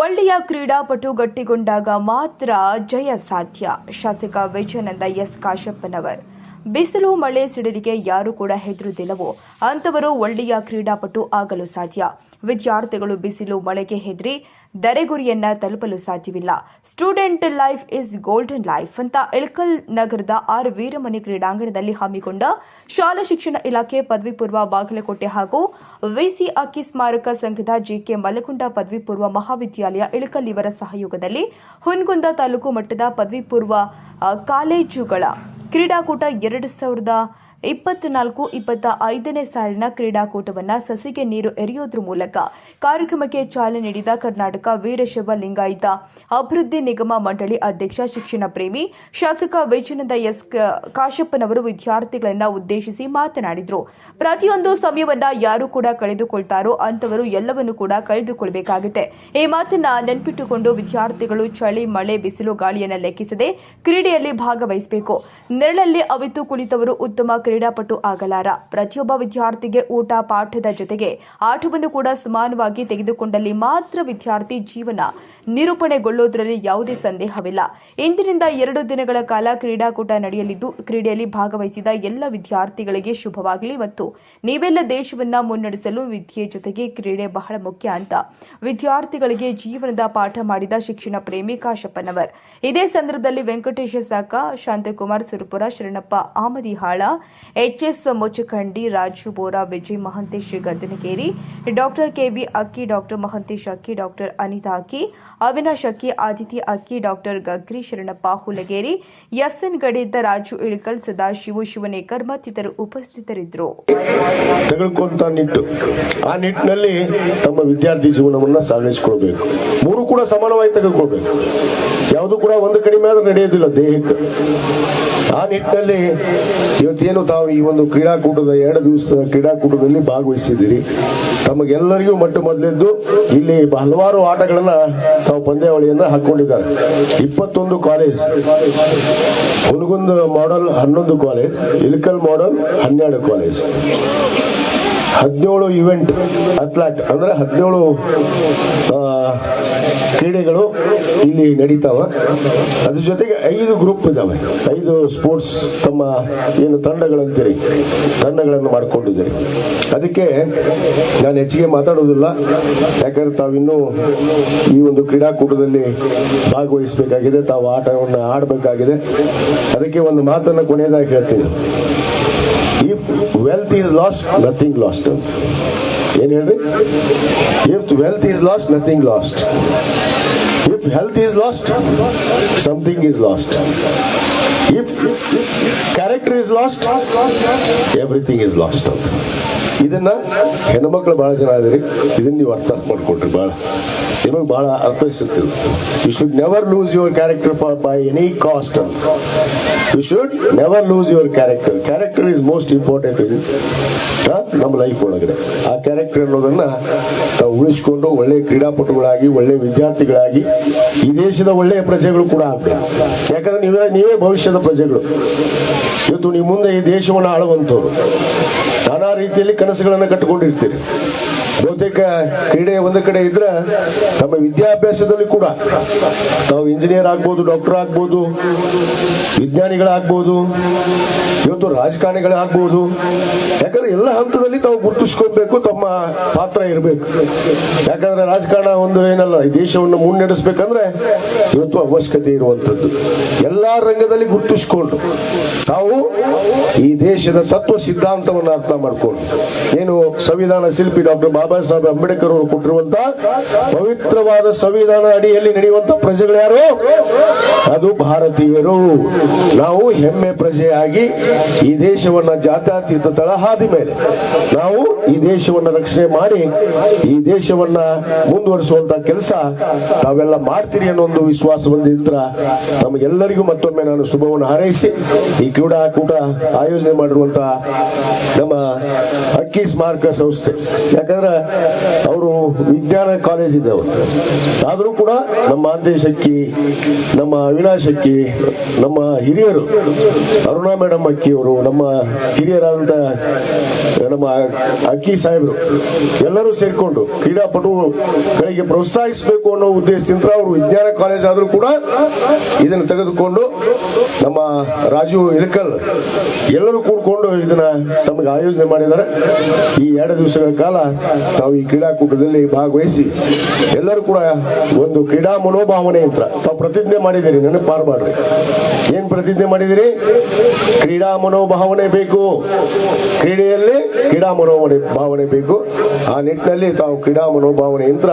ಒಳ್ಳೆಯ ಕ್ರೀಡಾಪಟು ಗಟ್ಟಿಗೊಂಡಾಗ ಮಾತ್ರ ಜಯ ಸಾಧ್ಯ. ಶಾಸಕ ವಿಜಯನಂದ ಎಸ್. ಕಾಶಪ್ಪನವರ್. ಬಿಸಿಲು, ಮಳೆ, ಸಿಡಿಲಿಗೆ ಯಾರು ಕೂಡ ಹೆದರುದಿಲ್ಲವೋ ಅಂಥವರು ಒಳ್ಳೆಯ ಕ್ರೀಡಾಪಟು ಆಗಲು ಸಾಧ್ಯ. ವಿದ್ಯಾರ್ಥಿಗಳು ಬಿಸಿಲು, ಮಳೆಗೆ ಹೆದರಿ ದರೆಗುರಿಯನ್ನ ತಲುಪಲು ಸಾಧ್ಯವಿಲ್ಲ. Student life is golden life ಅಂತ ಇಳಕಲ್ ನಗರದ ಆರ್ ವೀರಮನೆ ಕ್ರೀಡಾಂಗಣದಲ್ಲಿ ಹಮ್ಮಿಕೊಂಡ ಶಾಲಾ ಶಿಕ್ಷಣ ಇಲಾಖೆ ಪದವಿ ಪೂರ್ವ ಬಾಗಲಕೋಟೆ ಹಾಗೂ ವಿಸಿ ಅಕ್ಕಿ ಸ್ಮಾರಕ ಸಂಘದ ಜಿಕೆ ಮಲಗುಂಡ ಪದವಿ ಪೂರ್ವ ಮಹಾವಿದ್ಯಾಲಯ ಇಳಕಲ್ ಇವರ ಸಹಯೋಗದಲ್ಲಿ ಹುನ್ಗುಂದ ತಾಲೂಕು ಮಟ್ಟದ ಪದವಿ ಪೂರ್ವ ಕಾಲೇಜುಗಳ ಕ್ರೀಡಾಕೂಟ ಎರಡು ಸಾವಿರದ ಇಪ್ಪತ್ನಾಲ್ಕು, ಇಪ್ಪತ್ತ ಐದನೇ ಸಾಲಿನ ಕ್ರೀಡಾಕೂಟವನ್ನು ಸಸಿಗೆ ನೀರು ಎರೆಯೋದ್ರ ಮೂಲಕ ಕಾರ್ಯಕ್ರಮಕ್ಕೆ ಚಾಲನೆ ನೀಡಿದ ಕರ್ನಾಟಕ ವೀರಶೈವ ಲಿಂಗಾಯತ ಅಭಿವೃದ್ಧಿ ನಿಗಮ ಮಂಡಳಿ ಅಧ್ಯಕ್ಷ, ಶಿಕ್ಷಣ ಪ್ರೇಮಿ ಶಾಸಕ ವೈಜನಂದ ಎಸ್ ಕಾಶಪ್ಪನವರು ವಿದ್ಯಾರ್ಥಿಗಳನ್ನು ಉದ್ದೇಶಿಸಿ ಮಾತನಾಡಿದರು. ಪ್ರತಿಯೊಂದು ಸಮಯವನ್ನ ಯಾರು ಕೂಡ ಕಳೆದುಕೊಳ್ತಾರೋ ಅಂತವರು ಎಲ್ಲವನ್ನು ಕೂಡ ಕಳೆದುಕೊಳ್ಬೇಕಾಗುತ್ತೆ. ಈ ಮಾತನ್ನ ನೆನಪಿಟ್ಟುಕೊಂಡು ವಿದ್ಯಾರ್ಥಿಗಳು ಚಳಿ, ಮಳೆ, ಬಿಸಿಲು, ಗಾಳಿಯನ್ನ ಲೆಕ್ಕಿಸದೆ ಕ್ರೀಡೆಯಲ್ಲಿ ಭಾಗವಹಿಸಬೇಕು. ನೆರಳಲ್ಲಿ ಅವಿತು ಕುಳಿತವರು ಉತ್ತಮ ಕ್ರೀಡಾಪಟು ಆಗಲಾರ. ಪ್ರತಿಯೊಬ್ಬ ವಿದ್ಯಾರ್ಥಿಗೆ ಊಟ, ಪಾಠದ ಜೊತೆಗೆ ಆಟವನ್ನು ಕೂಡ ಸಮಾನವಾಗಿ ತೆಗೆದುಕೊಂಡಲ್ಲಿ ಮಾತ್ರ ವಿದ್ಯಾರ್ಥಿ ಜೀವನ ನಿರೂಪಣೆಗೊಳ್ಳುವುದರಲ್ಲಿ ಯಾವುದೇ ಸಂದೇಹವಿಲ್ಲ. ಇಂದಿನಿಂದ ಎರಡು ದಿನಗಳ ಕಾಲ ಕ್ರೀಡಾಕೂಟ ನಡೆಯಲಿದ್ದು, ಕ್ರೀಡೆಯಲ್ಲಿ ಭಾಗವಹಿಸಿದ ಎಲ್ಲ ವಿದ್ಯಾರ್ಥಿಗಳಿಗೆ ಶುಭವಾಗಲಿ ಮತ್ತು ನೀವೆಲ್ಲ ದೇಶವನ್ನ ಮುನ್ನಡೆಸಲು ವಿದ್ಯೆ ಜೊತೆಗೆ ಕ್ರೀಡೆ ಬಹಳ ಮುಖ್ಯ ಅಂತ ವಿದ್ಯಾರ್ಥಿಗಳಿಗೆ ಜೀವನದ ಪಾಠ ಮಾಡಿದ ಶಿಕ್ಷಣ ಪ್ರೇಮಿ ಕಾಶಪ್ಪನವರ್. ಇದೇ ಸಂದರ್ಭದಲ್ಲಿ Venkatesha Saka, Shanthakumar Surapura, Sharanappa Amadihal H S Muchchakhandi Raju Bora, Vijay Mahantesh Gaddanageri, doctor K B Akki, doctor Mahantesh Akki, doctor Anitha Akki, Avinash Akki, Aditya Akki, doctor Gagri Sharanappa Hulageri, S N Gadidda Raju Ilkal, Sadashiva Shivanekar ಮತ್ತಿತರರು ಉಪಸ್ಥಿತರಿದ್ದರು. ಆ ನಿಟ್ಟಿನಲ್ಲಿ ತಮ್ಮ ವಿದ್ಯಾರ್ಥಿ ಜೀವನವನ್ನ ಸಾಗಿಸಿಕೊಳ್ಬೇಕು. ಮೂರು ಕೂಡ ಸಮಾನವಾಗಿ ತೆಗೆದುಕೊಳ್ಬೇಕು. ಯಾವುದು ಕೂಡ ಒಂದು ಕಡಿಮೆ ಆದ್ರೆ ನಡೆಯೋದಿಲ್ಲ ದೇಹಕ್ಕೆ. ಆ ನಿಟ್ಟಿನಲ್ಲಿ ಇವತ್ತೇನು ತಾವು ಈ ಒಂದು ಕ್ರೀಡಾಕೂಟದ ಎರಡು ದಿವಸದ ಕ್ರೀಡಾಕೂಟದಲ್ಲಿ ಭಾಗವಹಿಸಿದ್ದೀರಿ. ತಮಗೆಲ್ಲರಿಗೂ ಮೊಟ್ಟ ಮೊದಲಿದ್ದು ಇಲ್ಲಿ ಹಲವಾರು ಆಟಗಳನ್ನ ತಾವು ಪಂದ್ಯಾವಳಿಯನ್ನ ಹಾಕೊಂಡಿದ್ದಾರೆ. ಇಪ್ಪತ್ತೊಂದು ಕಾಲೇಜ್ ಹುನಗುಂದ ಮಾಡಲ್ ಹನ್ನೊಂದು ಕಾಲೇಜ್ ಇಳಕಲ್ ಮಾಡಲ್ ಹನ್ನೆರಡು ಕಾಲೇಜ್ ಹದಿನೇಳು ಇವೆಂಟ್ ಅಥ್ಲಾಟ್ ಅಂದ್ರೆ ಹದಿನೇಳು ಕ್ರೀಡೆಗಳು ಇಲ್ಲಿ ನಡೀತಾವ. ಅದ್ರ ಜೊತೆಗೆ ಐದು ಗ್ರೂಪ್ ಇದಾವೆ. ಐದು ಸ್ಪೋರ್ಟ್ಸ್ ತಮ್ಮ ಏನು ತಂಡಗಳಂತೀರಿ, ತಂಡಗಳನ್ನು ಮಾಡಿಕೊಂಡಿದ್ದೀರಿ. ಅದಕ್ಕೆ ನಾನು ಹೆಚ್ಚಿಗೆ ಮಾತಾಡೋದಿಲ್ಲ ಯಾಕಂದ್ರೆ ತಾವಿನ್ನೂ ಈ ಒಂದು ಕ್ರೀಡಾಕೂಟದಲ್ಲಿ ಭಾಗವಹಿಸಬೇಕಾಗಿದೆ. ತಾವು ಆಟವನ್ನು ಆಡಬೇಕಾಗಿದೆ. ಅದಕ್ಕೆ ಒಂದು ಮಾತನ್ನು ಕೊನೆಯದಾಗಿ ಹೇಳ್ತೀನಿ. If wealth is lost nothing lost ಅಂತ ಏನ್ ಹೇಳ್ರಿ if wealth is lost nothing lost if health lost, lost is lost. If character is lost, everything is lost. ಇದನ್ನ ಹೆಣ್ಮಕ್ಳು ಬಹಳ ಜನ ಇದ್ರಿ ಇದನ್ನ ನೀವು ಅರ್ಥ ಮಾಡ್ಕೊಟ್ರಿ ಬಹಳ. ನಿಮಗೆ ಬಹಳ ಅರ್ಥೈಸುತ್ತಿಲ್ಲ you should never lose your character for by any cost ಅಂತ you should never lose your character character is most important ಇದು ನಮ್ಮ ಲೈಫ್ ಒಳಗಡೆ. ಆ ಕ್ಯಾರೆಕ್ಟರ್ ಅನ್ನೋದನ್ನ ತಾವು ಉಳಿಸ್ಕೊಂಡು ಒಳ್ಳೆ ಕ್ರೀಡಾಪಟುಗಳಾಗಿ ಒಳ್ಳೆ ವಿದ್ಯಾರ್ಥಿಗಳಾಗಿ ಈ ದೇಶದ ಒಳ್ಳೆಯ ಪ್ರಜೆಗಳು ಕೂಡ ಆಗ್ಬೇಕು. ಯಾಕಂದ್ರೆ ನೀವೇ ನೀವೇ ಭವಿಷ್ಯದ ಪ್ರಜೆಗಳು. ಇವತ್ತು ನೀವು ಮುಂದೆ ಈ ದೇಶವನ್ನು ಆಳುವಂಥವ್ರು. ನಾನಾ ರೀತಿಯಲ್ಲಿ ಕನಸುಗಳನ್ನು ಕಟ್ಟಿಕೊಂಡಿರ್ತೀರಿ. ಬಹುತೇಕ ಕ್ರೀಡೆ ಒಂದು ಕಡೆ ಇದ್ರೆ ತಮ್ಮ ವಿದ್ಯಾಭ್ಯಾಸದಲ್ಲಿ ಕೂಡ ತಾವು ಇಂಜಿನಿಯರ್ ಆಗ್ಬೋದು ಡಾಕ್ಟರ್ ಆಗ್ಬೋದು, ವಿಜ್ಞಾನಿಗಳಾಗ್ಬೋದು, ಇವತ್ತು ರಾಜಕಾರಣಿಗಳಾಗ್ಬೋದು. ಯಾಕಂದ್ರೆ ಎಲ್ಲ ಹಂತದಲ್ಲಿ ತಾವು ಗುರುತಿಸ್ಕೊಳ್ಬೇಕು, ತಮ್ಮ ಪಾತ್ರ ಇರಬೇಕು. ಯಾಕಂದ್ರೆ ರಾಜಕಾರಣ ಒಂದು ಏನಲ್ಲ, ಈ ದೇಶವನ್ನು ಮುನ್ನಡೆಸಬೇಕಂದ್ರೆ ಇವತ್ತು ಅವಶ್ಯಕತೆ ಇರುವಂತದ್ದು. ಎಲ್ಲಾ ರಂಗದಲ್ಲಿ ಗುರುತಿಸ್ಕೊಂಡು ತಾವು ಈ ದೇಶದ ತತ್ವ ಸಿದ್ಧಾಂತವನ್ನು ಅರ್ಥ ಮಾಡ್ಕೊಂಡು, ಏನು ಸಂವಿಧಾನ ಶಿಲ್ಪಿ ಡಾಕ್ಟರ್ ಬಾಬಾ ಸಾಹೇಬ್ ಅಂಬೇಡ್ಕರ್ ಅವರು ಕೊಟ್ಟಿರುವಂತ ಪವಿತ್ರವಾದ ಸಂವಿಧಾನ ಅಡಿಯಲ್ಲಿ ನಡೆಯುವಂತ ಪ್ರಜೆಗಳು ಯಾರು? ಅದು ಭಾರತೀಯರು. ನಾವು ಹೆಮ್ಮೆ ಪ್ರಜೆಯಾಗಿ ಈ ದೇಶವನ್ನ ಜಾತ್ಯತೀತ ತಳಹಾದಿ ಮೇಲೆ ನಾವು ಈ ದೇಶವನ್ನ ರಕ್ಷಣೆ ಮಾಡಿ, ಈ ದೇಶವನ್ನ ಮುಂದುವರಿಸುವಂತ ಕೆಲಸ ತಾವೆಲ್ಲ ಮಾಡ್ತೀರಿ ಅನ್ನೋ ಒಂದು ವಿಶ್ವಾಸ ಬಂದಿದ್ರ ತಮಗೆಲ್ಲರಿಗೂ ಮತ್ತೊಮ್ಮೆ ನಾನು ಶುಭವನ್ನು ಹಾರೈಸಿ, ಈ ಕ್ರೀಡಾಕೂಟ ಆಯೋಜನೆ ಮಾಡಿರುವಂತ ನಮ್ಮ ಅಕ್ಕಿ ಸ್ಮಾರಕ ಸಂಸ್ಥೆ. ಯಾಕಂದ್ರೆ ಅವರು ವಿಜ್ಞಾನ ಕಾಲೇಜ್ ಇದ್ದವರು. ಆದರೂ ಕೂಡ ನಮ್ಮ ಮಾಂತೇಶ್ ಅಕ್ಕಿ ನಮ್ಮ ಅವಿನಾಶ್ ಅಕ್ಕಿ ನಮ್ಮ ಹಿರಿಯರು, ಅರುಣಾ ಮೇಡಮ್ ಅಕ್ಕಿ ಅವರು, ನಮ್ಮ ಹಿರಿಯರಾದಂತ ನಮ್ಮ ಅಕ್ಕಿ ಸಾಹೇಬರು, ಎಲ್ಲರೂ ಸೇರಿಕೊಂಡು ಕ್ರೀಡಾಪಟುಗಳಿಗೆ ಪ್ರೋತ್ಸಾಹಿಸಬೇಕು ಅನ್ನೋ ಉದ್ದೇಶದಿಂದ ಅವರು ವಿಜ್ಞಾನ ಕಾಲೇಜ್ ಆದರೂ ಕೂಡ ಇದನ್ನು ತೆಗೆದುಕೊಂಡು ನಮ್ಮ ರಾಜು ಇಳಕಲ್ ಎಲ್ಲರೂ ಕೂಡ್ಕೊಂಡು ಇದನ್ನ ತಮಗೆ ಆಯೋಜನೆ ಮಾಡಿದ್ದಾರೆ. ಈ ಎರಡು ದಿವಸಗಳ ಕಾಲ ತಾವು ಈ ಕ್ರೀಡಾಕೂಟದಲ್ಲಿ ಭಾಗವಹಿಸಿ ಎಲ್ಲರೂ ಕೂಡ ಒಂದು ಕ್ರೀಡಾ ಮನೋಭಾವನೆ ಅಂತ ತಾವು ಪ್ರತಿಜ್ಞೆ ಮಾಡಿದ್ದೀರಿ ನನಗೆ ಮಾಡ್ರಿ. ಏನ್ ಪ್ರತಿಜ್ಞೆ ಮಾಡಿದಿರಿ ಕ್ರೀಡಾ ಮನೋಭಾವನೆ ಬೇಕು. ಕ್ರೀಡೆಯಲ್ಲಿ ಕ್ರೀಡಾ ಮನೋಭಾವನೆ ಭಾವನೆ ಬೇಕು. ಆ ನಿಟ್ಟಿನಲ್ಲಿ ತಾವು ಕ್ರೀಡಾ ಮನೋಭಾವನೆ ಯಂತ್ರ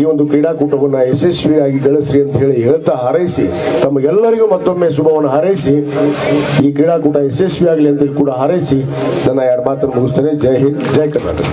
ಈ ಒಂದು ಕ್ರೀಡಾಕೂಟವನ್ನು ಯಶಸ್ವಿಯಾಗಿ ಗಳಿಸ್ರಿ ಅಂತ ಹೇಳಿ ಹೇಳ್ತಾ ಹಾರೈಸಿ ತಮಗೆಲ್ಲರಿಗೂ ಮತ್ತೊಮ್ಮೆ ಶುಭವನ್ನು ಹಾರೈಸಿ, ಈ ಕ್ರೀಡಾಕೂಟ ಯಶಸ್ವಿಯಾಗಲಿ ಅಂತ ಹೇಳಿ ಕೂಡ ಹಾರೈಸಿ, ನನ್ನ ಎರಡು ಮಾತನ್ನು ಮುಗಿಸ್ತೇನೆ. ಜೈ ಹಿಂದ್, ಜೈ ಕರ್ನಾಟಕ.